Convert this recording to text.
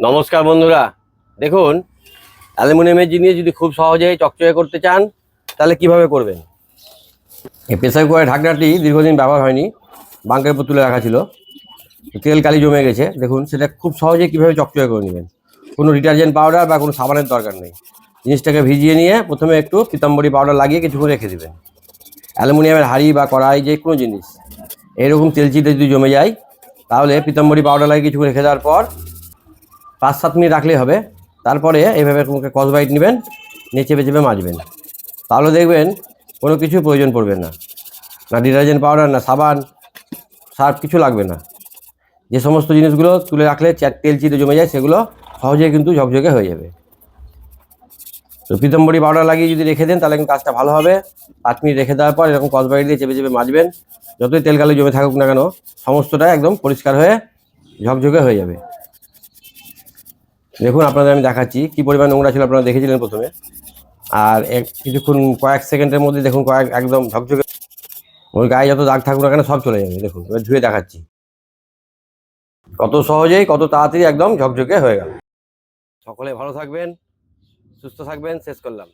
নমস্কার বন্ধুরা। দেখুন অ্যালুমিনিয়ামের জিনিস যদি খুব সহজে চকচকে করতে চান, তাহলে কীভাবে করবেন? এই প্রেসার কুকারের ঢাকনাটি দীর্ঘদিন ব্যবহার হয়নি, বাঙ্কের উপর তুলে রাখা ছিল। তেল কালি জমে গেছে, দেখুন, সেটা খুব সহজে কীভাবে চকচকে করে নেবেন। কোনো ডিটারজেন্ট পাউডার বা কোনো সাবানের দরকার নেই। জিনিসটাকে ভিজিয়ে নিয়ে প্রথমে একটু পিতাম্বরী পাউডার লাগিয়ে কিছুক্ষণ রেখে দেবেন। অ্যালুমিনিয়ামের হাঁড়ি বা কড়াই যে কোনো জিনিস, এরকম তেলচিটে যদি জমে যায়, তাহলে পিতাম্বরী পাউডার লাগিয়ে কিছুক্ষণ রেখে দেওয়ার পর পাঁচ সাত মিনিট রাখলেই হবে। তারপরে এভাবে এইভাবে কস বাইট নেবেন, নিয়ে চেপে চেপে মাজবেন তাহলে দেখবেন কোনো কিছু প্রয়োজন পড়বে না। না ডিটারজেন্ট পাউডার, না সাবান, সার্ফ কিছু লাগবে না। যে সমস্ত জিনিসগুলো তুলে রাখলে তেল চিটে জমে যায়, সেগুলো সহজেই কিন্তু ঝকঝকে হয়ে যাবে। তো পিতম্বরী পাউডার লাগিয়ে যদি রেখে দেন, তাহলে কিন্তু কাজটা ভালো হবে। পাঁচ মিনিট রেখে দেওয়ার পর এরকম কস বাইট দিয়ে চেপে চেপে মাজবেন যতই তেল কালি জমে থাকুক না কেন সমস্তটা একদম পরিষ্কার হয়ে ঝকঝকে হয়ে যাবে। দেখুন, আপনাদের আমি দেখাচ্ছি কি পরিমাণ নোংরা ছিল, আপনারা দেখেছিলেন প্রথমে। আর এক, কিছুক্ষণ, কয়েক সেকেন্ডের মধ্যে দেখুন, কয়েক, একদম ঝকঝকে। ওর গায়ে যত দাগ থাকুক না কেন, সব চলে যাবে, দেখুন। এবার ধুয়ে দেখাচ্ছি। কত সহজেই, কত তাড়াতাড়ি একদম ঝকঝকে হয়ে গেল। সকলে ভালো থাকবেন, সুস্থ থাকবেন, শেষ করলাম।